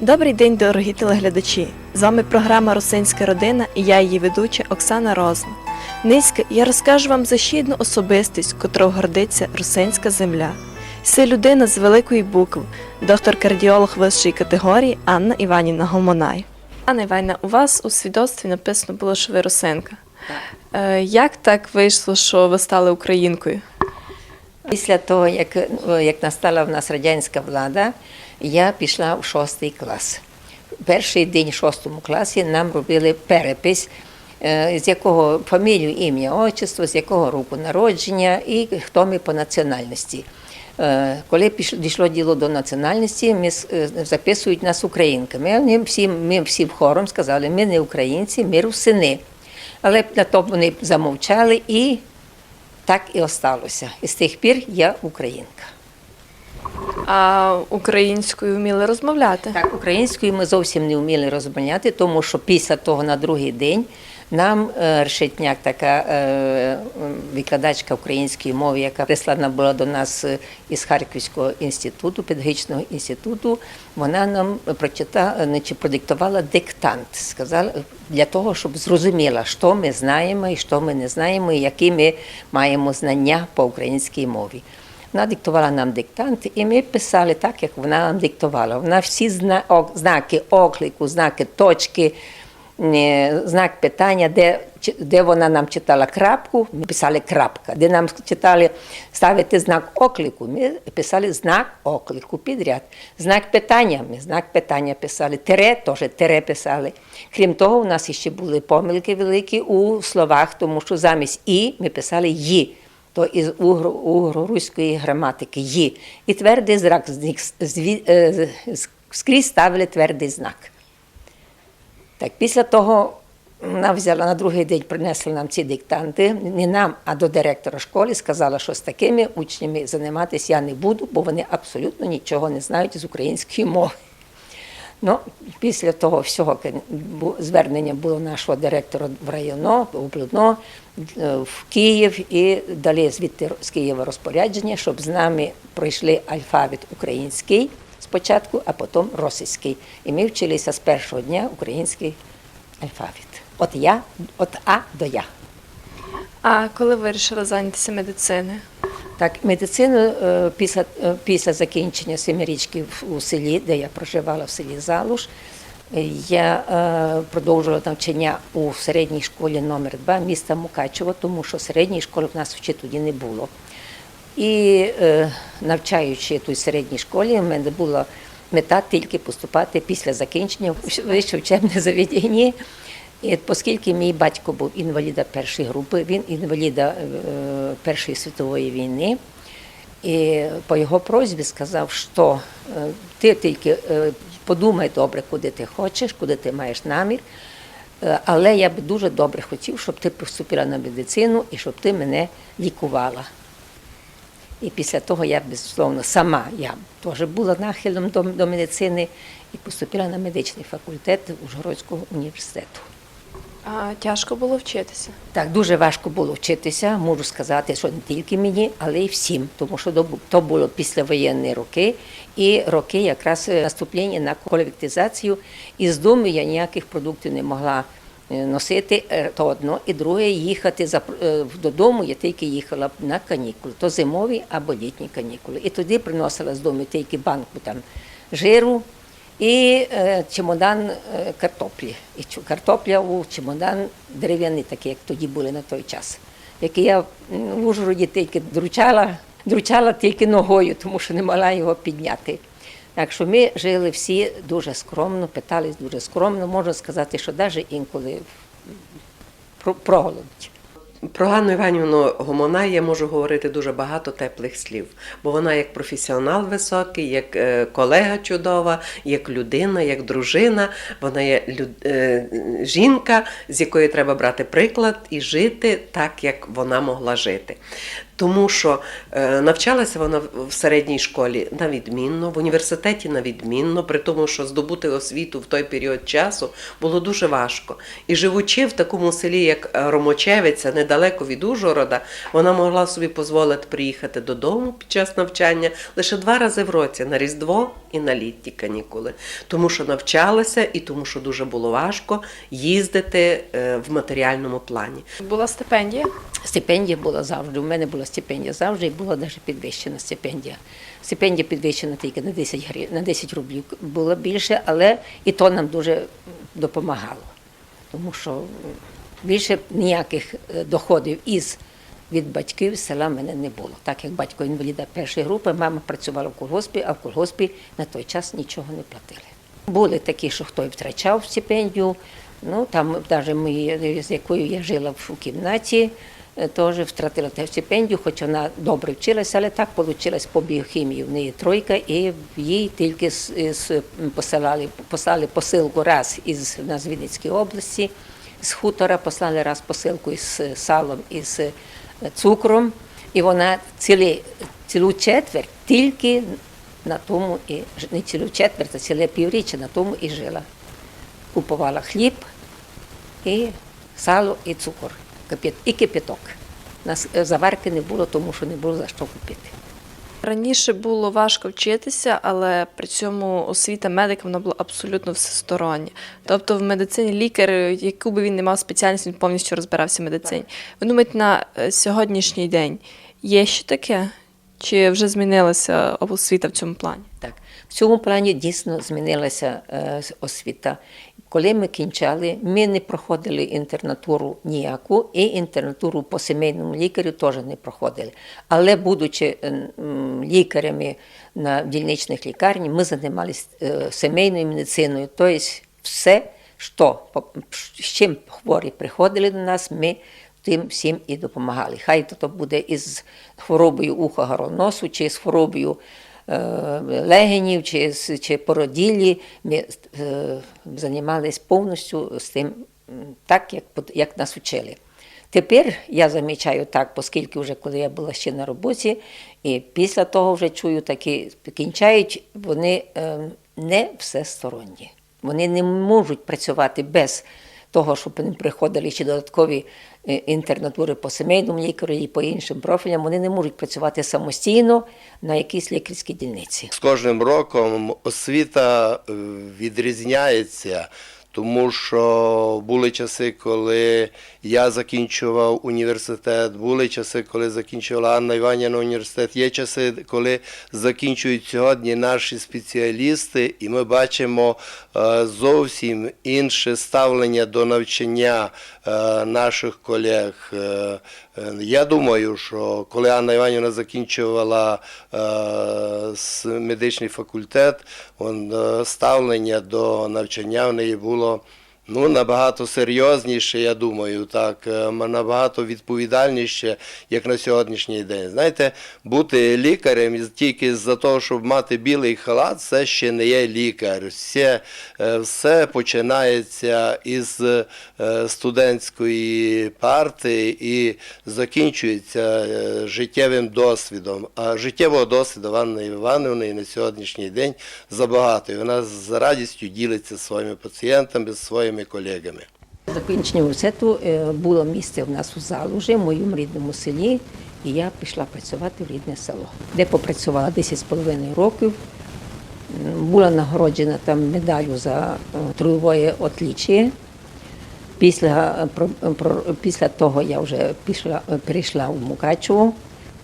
Добрий день, дорогі телеглядачі! З вами програма Росинська родина і я її ведуча Оксана Розн. Низька я розкажу вам за ще одну особистість, котрою гордиться русинська земля. Це людина з великої букви, доктор-кардіолог вищої категорії Анна Іванівна Гомонай. Анна Іванівна, у вас у свідоцтві написано було, що ви русинка. Е, Як так вийшло, що ви стали українкою? Після того, як, ну, як настала в нас радянська влада, я пішла в шостий клас. Перший день в шостому класі нам робили перепис, е, з якого фамілію, ім'я, отчество, з якого року народження і хто ми по національності. Е, Коли дійшло діло до національності, ми е, записують нас українками. Ми всім, ми всім хором сказали, ми не українці, ми русини. Але на то вони замовчали і так і осталося. І з тих пір я українка. А українською вміли розмовляти? Так, українською ми зовсім не вміли розмовляти, тому що після того на другий день нам е, Решетняк, така е, викладачка української мови, яка прислана була до нас е, із Харківського інституту, педагогічного інституту, вона нам прочитала, чи продиктувала диктант. Сказала для того, щоб зрозуміла, що ми знаємо і що ми не знаємо, і які ми маємо знання по українській мові. Вона диктувала нам диктант, і ми писали так, як вона нам диктувала. Вона всі знаки оклику, знаки точки, знак питання, де, де вона нам читала крапку, ми писали крапка. Де нам читали ставити знак оклику, ми писали знак оклику підряд. Знак питання, ми знак питання писали. Тере теж тере писали. Крім того, у нас ще були помилки великі у словах, тому що замість і ми писали ї то із угро, угро-руської граматики «ї». І твердий знак е, скрізь ставили твердий знак. Так, після того вона взяла на другий день, принесла нам ці диктанти, не нам, а до директора школи, сказала, що з такими учнями займатися я не буду, бо вони абсолютно нічого не знають з української мови. Ну, після того всього звернення було нашого директора в районо, в облудно, е, в Київ і дали звідти з Києва розпорядження, щоб з нами пройшли алфавіт український спочатку, а потім російський. І ми вчилися з першого дня український алфавіт. От я, от А до Я. А коли ви вирішили зайнятися медициною? Так, медицину е, після, е, після закінчення семирічки в- у селі, де я проживала в селі Залуш, я е, продовжувала навчання у середній школі номер 2 міста Мукачево, тому що середньої школи в нас ще тоді не було. І е, навчаючи тій середній школі, в мене була мета тільки поступати після закінчення вище учебне заведення. І оскільки мій батько був інваліда першої групи, він інваліда е, Першої світової війни, і по його просьбі сказав, що е, ти тільки подумай добре, куди ти хочеш, куди ти маєш намір. Але я б дуже добре хотів, щоб ти поступила на медицину і щоб ти мене лікувала. І після того я, безусловно, сама я теж була нахилом до, до медицини і поступила на медичний факультет Ужгородського університету. А тяжко було вчитися. Так, дуже важко було вчитися, можу сказати, що не тільки мені, але й всім, тому що то було післявоєнні роки і роки якраз е, наступлення на колективізацію. І з дому я ніяких продуктів не могла носити, е, то одно, і друге, їхати за, е, додому я тільки їхала на канікули, то зимові або літні канікули. І тоді приносила з дому тільки банку там жиру, і е, чемодан е, картоплі. І картопля у чемодан дерев'яний, такий, як тоді були на той час. Який я в Ужгороді тільки дручала, дручала тільки ногою, тому що не могла його підняти. Так ми жили всі дуже скромно, питались дуже скромно. Можна сказати, що навіть інколи про, проголодь. Про Ганну Іванівну Гомонай я можу говорити дуже багато теплих слів, бо вона як професіонал високий, як е, колега чудова, як людина, як дружина. Вона є е, жінка, з якої треба брати приклад і жити так, як вона могла жити. Тому що е, навчалася вона в середній школі на відмінно, в університеті на відмінно, при тому, що здобути освіту в той період часу було дуже важко. І живучи в такому селі, як е, Ромочевиця, недалеко від Ужгорода, вона могла собі дозволити приїхати додому під час навчання лише два рази в році на Різдво і на літні канікули, тому що навчалася і тому, що дуже було важко їздити е, в матеріальному плані. Була стипендія. Стипендія була завжди. У мене була стипендія завжди була навіть підвищена стипендія. Стипендія підвищена тільки на 10 гривень, на 10 рублів було більше, але і то нам дуже допомагало. Тому що більше ніяких е, доходів із від батьків села мене не було. Так як батько інваліда першої групи, мама працювала в колгоспі, а в колгоспі на той час нічого не платили. Були такі, що хто і втрачав стипендію. Ну там навіть ми, з якою я жила в кімнаті, теж втратила теж стипендію, хоч вона добре вчилася, але так вийшло по біохімії. В неї тройка, і їй тільки з, з, посилали, послали посилку раз із нас Вінницькій області, з хутора послали раз посилку із салом і з е, цукром, і вона цілі, цілу четверть тільки на тому і не цілу четверть, а ціле півріччя на тому і жила. Купувала хліб і сало, і цукор, і кипяток. У нас заварки не було, тому що не було за що купити. Раніше було важко вчитися, але при цьому освіта медика вона була абсолютно всестороння. Тобто в медицині лікар, яку би він не мав спеціальність, він повністю розбирався в медицині. Ви думаєте, на е, сьогоднішній день є ще таке? Чи вже змінилася освіта в цьому плані? Так, в цьому плані дійсно змінилася е, освіта. Коли ми кінчали, ми не проходили інтернатуру ніяку, і інтернатуру по сімейному лікарю теж не проходили. Але, будучи е, лікарями на дільничних лікарні, ми займалися е, сімейною медициною. Тобто все, що, з чим хворі приходили до нас, ми тим всім і допомагали. Хай то буде із хворобою уха гороносу, чи з хворобою легенів, чи, чи породіллі. Ми е, займалися повністю з тим, так, як, як нас учили. Тепер я замічаю так, оскільки вже коли я була ще на роботі, і після того вже чую такі кінчають, вони е, не всесторонні. Вони не можуть працювати без того, щоб вони приходили ще додаткові е, інтернатури по сімейному лікарю і по іншим профілям. Вони не можуть працювати самостійно на якійсь лікарській дільниці. З кожним роком освіта е, відрізняється, тому що були часи, коли я закінчував університет, були часи, коли закінчувала Анна Іванівна університет. Є часи, коли закінчують сьогодні наші спеціалісти, і ми бачимо е, зовсім інше ставлення до навчання е, наших колег. Е, е, Я думаю, що коли Анна Іванівна закінчувала е, медичний факультет, е, ставлення до навчання в неї було ну, набагато серйозніше, я думаю, так, е, набагато відповідальніше, як на сьогоднішній день. Знаєте, бути лікарем тільки з-за того, щоб мати білий халат, це ще не є лікар. Все, е, все починається із е, студентської парти і закінчується життєвим досвідом. А життєвого досвіду Анни Івановни на сьогоднішній день забагато. І вона з радістю ділиться своїми пацієнтами, зі своїми колегами. Закінчення університету е, було місце в нас у Залужі, в моєму рідному селі, і я пішла працювати в рідне село, де попрацювала 10 з половиною років. Була нагороджена там медаллю за е, трудове отліччя. Після, е, після того я вже пішла, перейшла в Мукачево.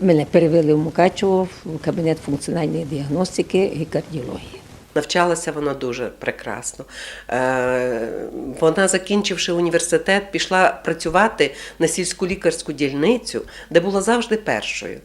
Мене перевели в Мукачево в кабінет функціональної діагностики і кардіології. Навчалася вона дуже прекрасно. Е, Вона, закінчивши університет, пішла працювати на сільську лікарську дільницю, де була завжди першою.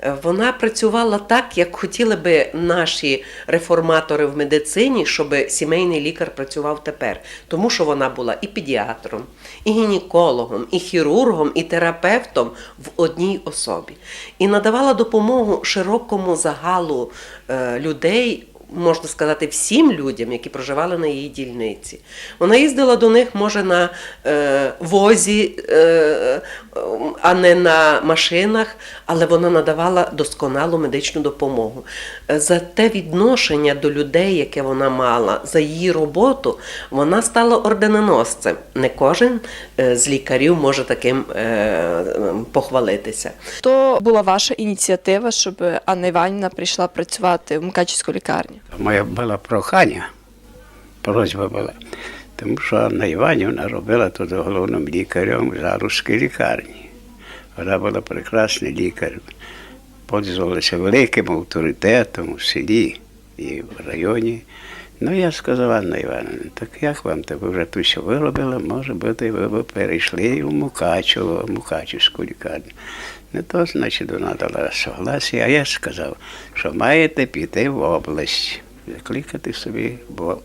Е, Вона працювала так, як хотіли би наші реформатори в медицині, щоб сімейний лікар працював тепер. Тому що вона була і педіатром, і гінекологом, і хірургом, і терапевтом в одній особі. І надавала допомогу широкому загалу е, людей можна сказати, всім людям, які проживали на її дільниці. Вона їздила до них, може, на е, возі, е, а не на машинах, але вона надавала досконалу медичну допомогу. За те відношення до людей, яке вона мала, за її роботу, вона стала орденоносцем. Не кожен е, з лікарів може таким е, похвалитися. То була ваша ініціатива, щоб Анна Іванівна прийшла працювати в Мукачівську лікарню? Моє було прохання, просьба була. Тому що Анна Іванівна робила тут головним лікарем Жаруської лікарні. Вона була прекрасний лікар, пользувалася великим авторитетом у селі і в районі. Ну, я сказав, Анна Івановна, так як вам так вже тут все виробили, може бути, ви б перейшли в Мукачево, Мукачівську лікарню. Не то, значить, вона дала согласі, а я сказав, що маєте піти в область, закликати собі, бо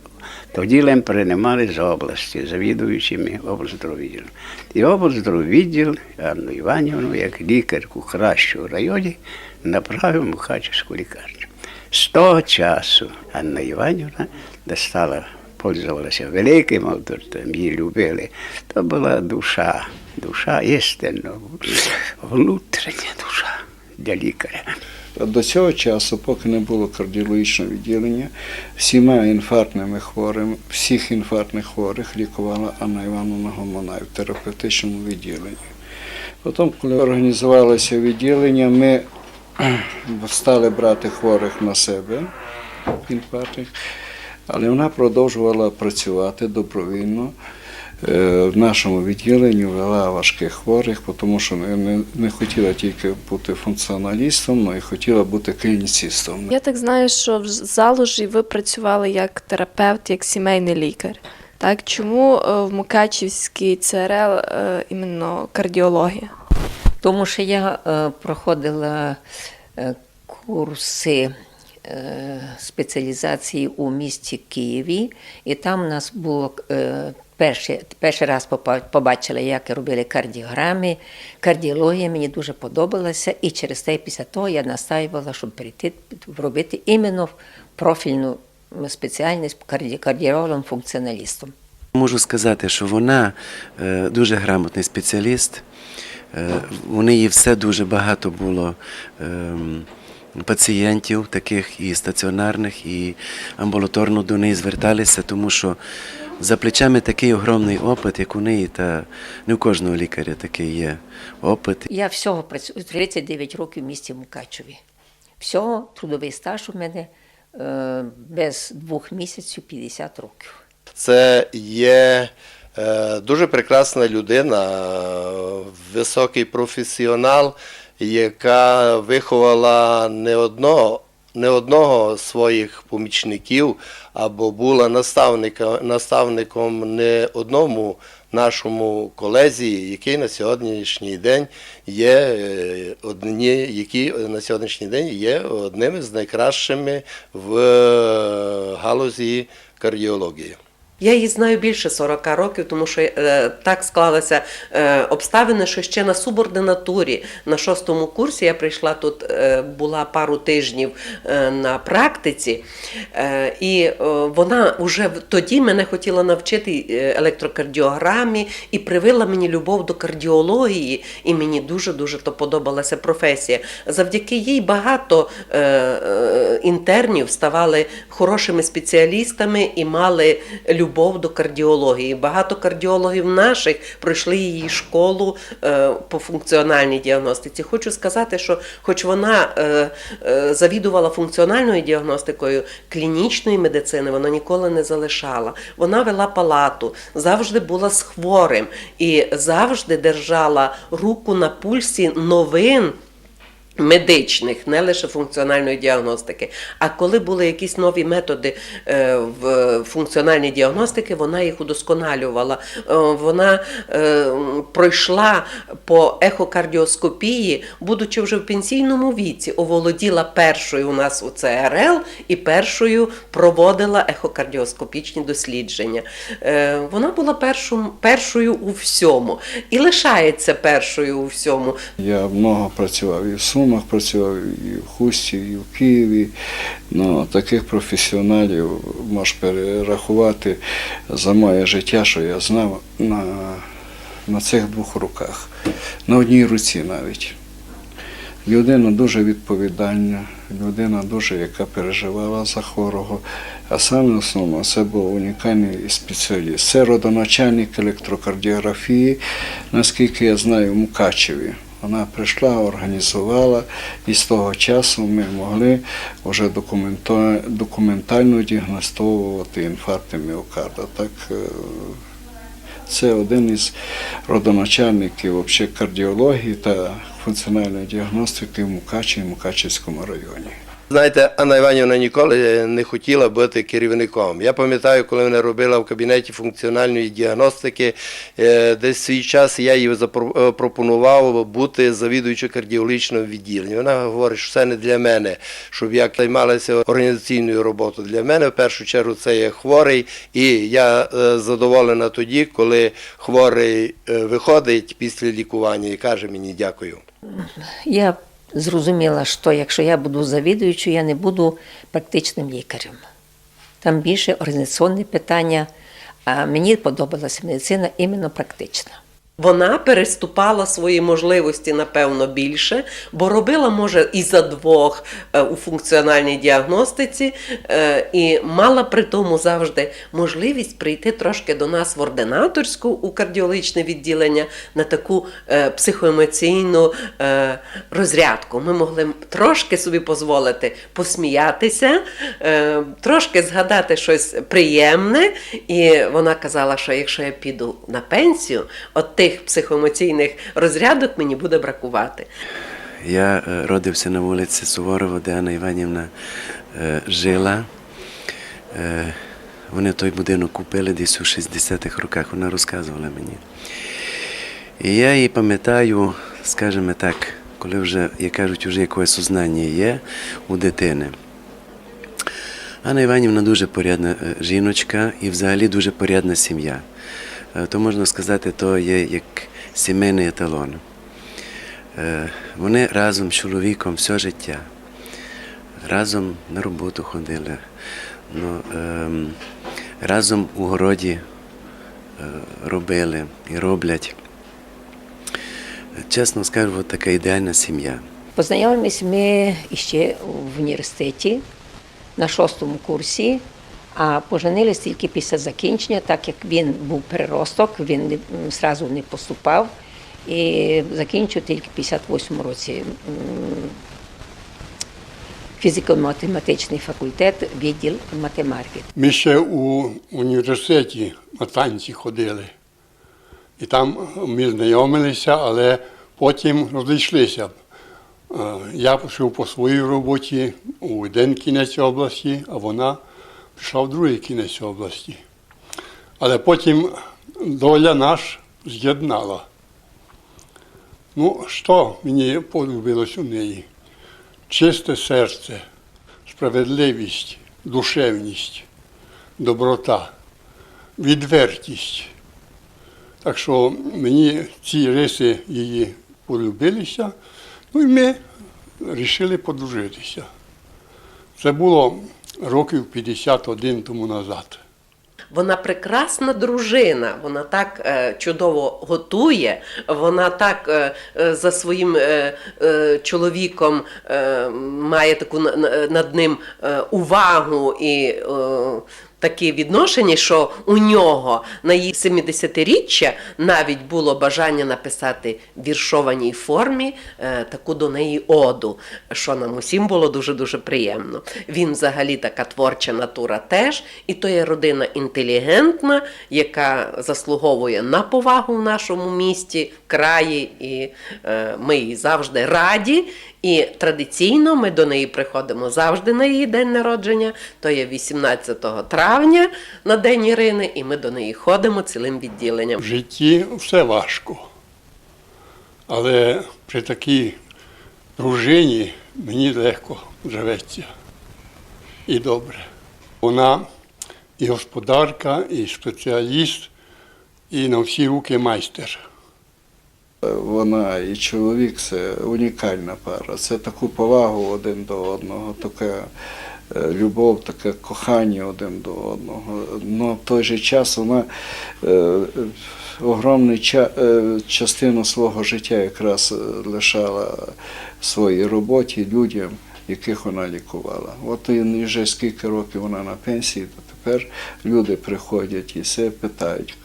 тоді лем приймали з області, завідуючими облздраввідділом. І облздраввідділ Анну Іванівну, як лікарку кращу в районі, направив в Мукачівську лікарню. З того часу Анна Іванівна достала, пользувалася великим авторитетом, її любили. То була душа, душа істинно, внутрішня душа для лікаря. До цього часу, поки не було кардіологічного відділення, всіма інфарктними хворими, всіх інфарктних хворих лікувала Анна Івановна Гомонай в терапевтичному відділенні. Потім, коли організувалося відділення, ми стали брати хворих на себе, інфарктних, але вона продовжувала працювати добровільно. Е, В нашому відділенні вела важких хворих, тому що не, не, хотіла тільки бути функціоналістом, але хотіла бути клініцистом. Я так знаю, що в заложі ви працювали як терапевт, як сімейний лікар. Так, чому е, в Мукачівській ЦРЛ е, іменно кардіологія? Тому що я е, проходила е, курси е, спеціалізації у місті Києві, і там у нас було перший, перший раз побачила, як робили кардіограми. Кардіологія мені дуже подобалася, і через те після того я настаювала, щоб перейти робити іменно профільну спеціальність карді- кардіологом-функціоналістом. Можу сказати, що вона дуже грамотний спеціаліст. Е, у неї все дуже багато було ем, пацієнтів, таких і стаціонарних, і амбулаторно до неї зверталися, тому що за плечами такий огромний опит, як у неї, та не у кожного лікаря такий є опит. Я всього працюю 39 років в місті Мукачеві. Всього трудовий стаж у мене е, без двох місяців 50 років. Це є е, дуже прекрасна людина, е, високий професіонал, яка виховала не одного. Не одного своїх помічників або була наставника, наставником не одному нашому колезі, який на сьогоднішній день є е, одні, які на сьогоднішній день є одним з найкращими в е, галузі кардіології. Я її знаю більше 40 років, тому що е, так склалися е, обставини, що ще на субординатурі на шостому курсі я прийшла тут, е, була пару тижнів е, на практиці, е, і е, вона вже тоді мене хотіла навчити е, електрокардіограмі і привила мені любов до кардіології, і мені дуже дуже то подобалася професія. Завдяки їй багато е, е, інтернів ставали хорошими спеціалістами і мали любов до кардіології. Багато кардіологів наших пройшли її школу е, по функціональній діагностиці. Хочу сказати, що хоч вона е, е, завідувала функціональною діагностикою клінічної медицини, вона ніколи не залишала. Вона вела палату, завжди була з хворим і завжди держала руку на пульсі новин. Медичних, не лише функціональної діагностики. А коли були якісь нові методи е, в функціональній діагностики, вона їх удосконалювала. Е, Вона е, пройшла по ехокардіоскопії, будучи вже в пенсійному віці, оволоділа першою у нас у ЦРЛ і першою проводила ехокардіоскопічні дослідження. Вона була першою, першою у всьому і лишається першою у всьому. Я много працював і в Сумах, працював і в Хусті, і в Києві. Ну, таких професіоналів можеш перерахувати за моє життя, що я знав на, на цих двох руках, на одній руці навіть. Людина дуже відповідальна, людина дуже, яка переживала за хворого. А саме основне, це був унікальний спеціаліст. Це родоначальник електрокардіографії, наскільки я знаю, в Мукачеві. Вона прийшла, організувала, і з того часу ми могли вже документально діагностовувати інфаркти міокарда. Так, е, це один із родоначальників кардіології та функціональної діагностики в Мукачі і Мукачівському районі. Знаєте, Анна Іванівна ніколи не хотіла бути керівником. Я пам'ятаю, коли вона робила в кабінеті функціональної діагностики, е, десь свій час я їй запропонував бути завідуючою кардіологічного відділення. Вона говорить, що це не для мене, щоб я займалася організаційною роботою. Для мене в першу чергу це є хворий, і я е, задоволена тоді, коли хворий е, виходить після лікування і каже мені дякую. Я зрозуміла, що якщо я буду завідуючою, я не буду практичним лікарем. Там більше організаційні питання, а мені подобалася медицина іменно практична. Вона переступала свої можливості, напевно, більше, бо робила, може, і за двох е, у функціональній діагностиці, е, і мала при тому завжди можливість прийти трошки до нас в ординаторську у кардіологічне відділення на таку е, психоемоційну розрядку. Ми могли трошки собі дозволити посміятися, трошки згадати щось приємне. І вона казала, що якщо я піду на пенсію, от тих психоемоційних розрядок мені буде бракувати. Я е, родився на вулиці Суворова, де Анна Іванівна е, жила. Е, Вони той будинок купили десь у 60-х роках, вона розказувала мені. І я її пам'ятаю, скажімо так, коли вже, як кажуть, вже якесь сознання є у дитини. Анна Іванівна дуже порядна жіночка і взагалі дуже порядна сім'я. Е, То можна сказати, то є як сімейний еталон. Е, Вони разом з чоловіком все життя. Разом на роботу ходили. Ну, ем, разом у городі е, робили і роблять. Чесно скажу, така ідеальна сім'я. Познайомились ми ще в університеті на шостому курсі, а поженились тільки після закінчення, так як він був переросток, він зразу не поступав і закінчив тільки в 58 році фізико-математичний факультет, відділ математики. Ми ще у університеті на танці ходили. І там ми знайомилися, але потім розійшлися. Е, Я пішов по своїй роботі у один кінець області, а вона пішла в другий кінець області. Але потім доля наш з'єднала. Ну, що мені полюбилось у неї? Чисте серце, справедливість, душевність, доброта, відвертість. Так що мені ці риси її полюбилися, ну і ми вирішили подружитися. Це було років 51 тому назад. Вона прекрасна дружина, вона так е, чудово готує, вона так е, е, за своїм чоловіком має таку на- на- над ним увагу і таке відношення, що у нього на її 70-річчя навіть було бажання написати в віршованій формі е, таку до неї оду, що нам усім було дуже-дуже приємно. Він взагалі така творча натура теж, і то є родина інтелігентна, яка заслуговує на повагу в нашому місті, краї, і е, ми їй завжди раді. І традиційно ми до неї приходимо завжди на її день народження, то є 18 травня на День Ірини, і ми до неї ходимо цілим відділенням. В житті все важко. Але при такій дружині мені легко живеться і добре. Вона і господарка, і спеціаліст, і на всі руки майстер. Вона і чоловік це унікальна пара. Це таку повагу один до одного, таке е, любов, таке кохання один до одного. Но в той же час вона е, огромну е, частину свого життя якраз лишала своїй роботі людям, яких вона лікувала. От вже скільки років вона на пенсії, то тепер люди приходять і все питають.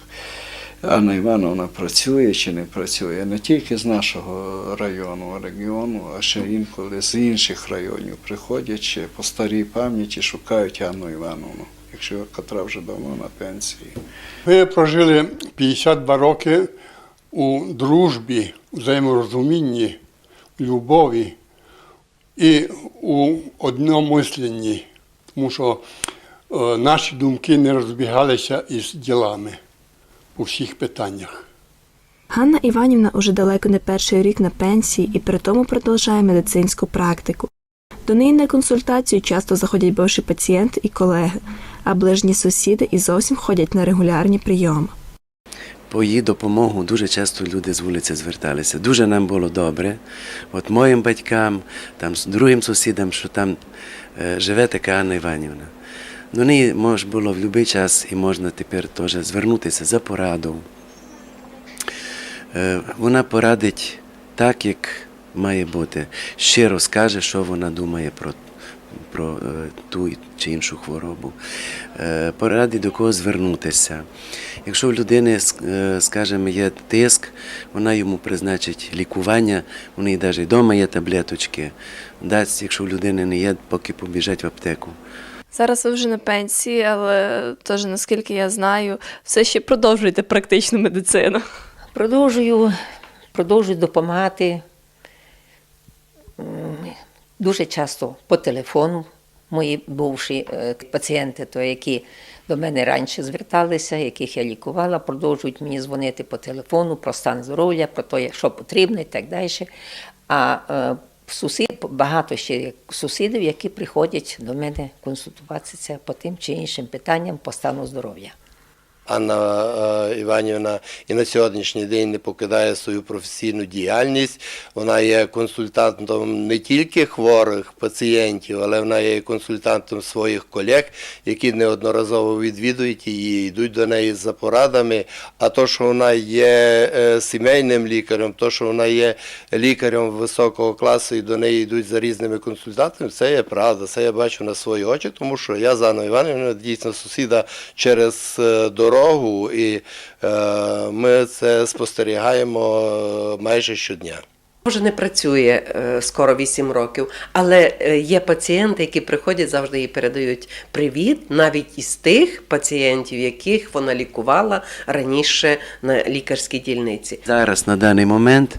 Анна Івановна працює чи не працює не тільки з нашого району, регіону, а ще інколи з інших районів приходять ще по старій пам'яті шукають Анну Івановну, якщо котра вже давно на пенсії. Ми прожили 52 роки у дружбі, взаєморозумінні, любові і у одномисленні, тому що е, наші думки не розбігалися із ділами у всіх питаннях. Ганна Іванівна уже далеко не перший рік на пенсії і при тому продовжує медицинську практику. До неї на консультацію часто заходять бивші пацієнти і колеги, а ближні сусіди і зовсім ходять на регулярні прийоми. По її допомогу дуже часто люди з вулиці зверталися. Дуже нам було добре. От моїм батькам, там з другим сусідам, що там е, живе така Анна Іванівна. До неї може було в будь-який час і можна тепер теж звернутися за порадою. Е, Вона порадить так, як має бути. Щиро скаже, що вона думає про, про е, ту чи іншу хворобу. Е, Порадить до кого звернутися. Якщо в людини, скажімо, є тиск, вона йому призначить лікування, у неї навіть вдома є таблеточки. Дасть, якщо в людини не є, поки побіжать в аптеку. Зараз ви вже на пенсії, але теж, наскільки я знаю, все ще продовжуєте практичну медицину. Продовжую, продовжую допомагати дуже часто по телефону. Мої бувші е, пацієнти, то які до мене раніше зверталися, яких я лікувала, продовжують мені дзвонити по телефону про стан здоров'я, про те, що потрібно і так далі. А е, сусід, багато ще сусідів, які приходять до мене консультуватися по тим чи іншим питанням по стану здоров'я. Анна е, Іванівна і на сьогоднішній день не покидає свою професійну діяльність. Вона є консультантом не тільки хворих пацієнтів, але вона є консультантом своїх колег, які неодноразово відвідують її, йдуть до неї за порадами. А то, що вона є е, сімейним лікарем, то, що вона є лікарем високого класу і до неї йдуть за різними консультантами, це є правда. Це я бачу на свої очі, тому що я з Анною Іванівною дійсно сусіда через е, дорогу, і е, ми це спостерігаємо е, майже щодня. Вже не працює е, скоро 8 років, але є пацієнти, які приходять завжди і передають привіт, навіть із тих пацієнтів, яких вона лікувала раніше на лікарській дільниці. Зараз на даний момент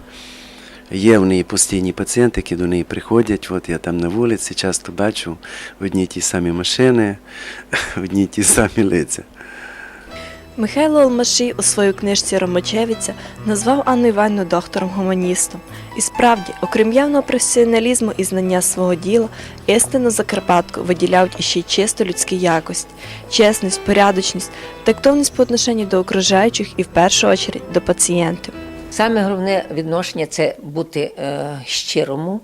є в неї постійні пацієнти, які до неї приходять. От я там на вулиці часто бачу одні ті самі машини, одні ті самі лиця. Михайло Алмашій у своїй книжці Ромачевиця назвав Анну Іванівну доктором-гуманістом. І справді, окрім явного професіоналізму і знання свого діла, істинну Закарпатку виділяють іще й чисто людські якості, чесність, порядочність, тактовність по отношенню до окружаючих і в першу чергу до пацієнтів. Саме головне відношення це бути е, щирому,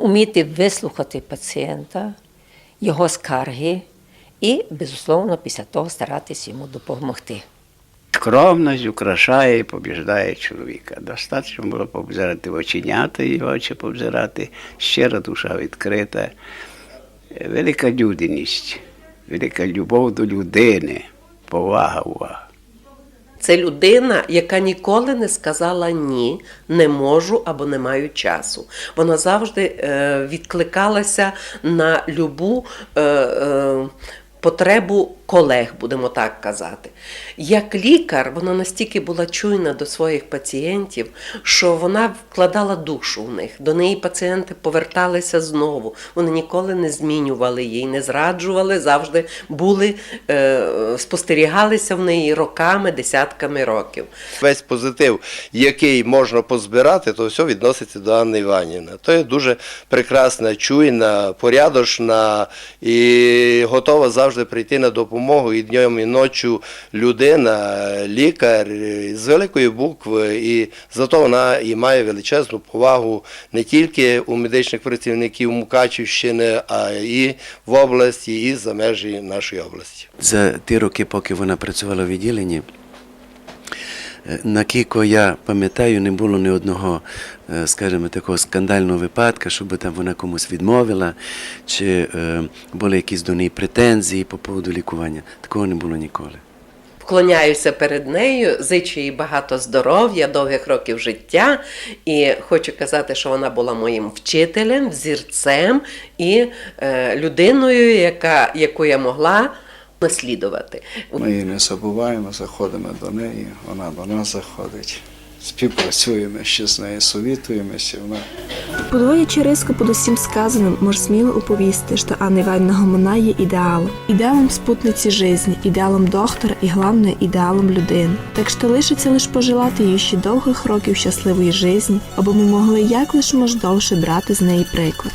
уміти вислухати пацієнта, його скарги і, безусловно, після того старатись йому допомогти. Скромність украшає і побіждає чоловіка. Достатньо було побзирати в оченята і в очі побзирати, щира душа відкрита, велика людяність, велика любов до людини, повага, увага. Це людина, яка ніколи не сказала ні, не можу або не маю часу. Вона завжди е, відкликалася на любу е, е, потребу колег, будемо так казати. Як лікар, вона настільки була чуйна до своїх пацієнтів, що вона вкладала душу в них. До неї пацієнти поверталися знову. Вони ніколи не змінювали їй, не зраджували, завжди були, е, спостерігалися в неї роками, десятками років. Весь позитив, який можна позбирати, то все відноситься до Анни Іванівни. То є дуже прекрасна, чуйна, порядочна і готова завжди прийти на допомогу допомогу і днем, і ночі людина, лікар з великої букви, і зато вона і має величезну повагу не тільки у медичних працівників Мукачівщини, а і в області, і за межі нашої області. За ті роки, поки вона працювала в відділенні, е, Накільки я пам'ятаю, не було ні одного, е, скажімо, такого скандального випадка, щоб там вона комусь відмовила, чи е, були якісь до неї претензії по поводу лікування. Такого не було ніколи. Вклоняюся перед нею, зичу їй багато здоров'я, довгих років життя. І хочу казати, що вона була моїм вчителем, взірцем і людиною, яка, яку я могла наслідувати. Ми її не забуваємо, заходимо до неї, вона до нас заходить. Співпрацюємо ще з нею, совітуємося. Вона Подвоячи риску под усім сказаним, можеш сміло уповісти, що Анна Іванівна Гомона є ідеалом. Ідеалом спутниці жизни, ідеалом доктора і, головне, ідеалом людини. Так що лишиться лише пожелати їй ще довгих років щасливої жизни, аби ми могли як лиш мож довше брати з неї приклад.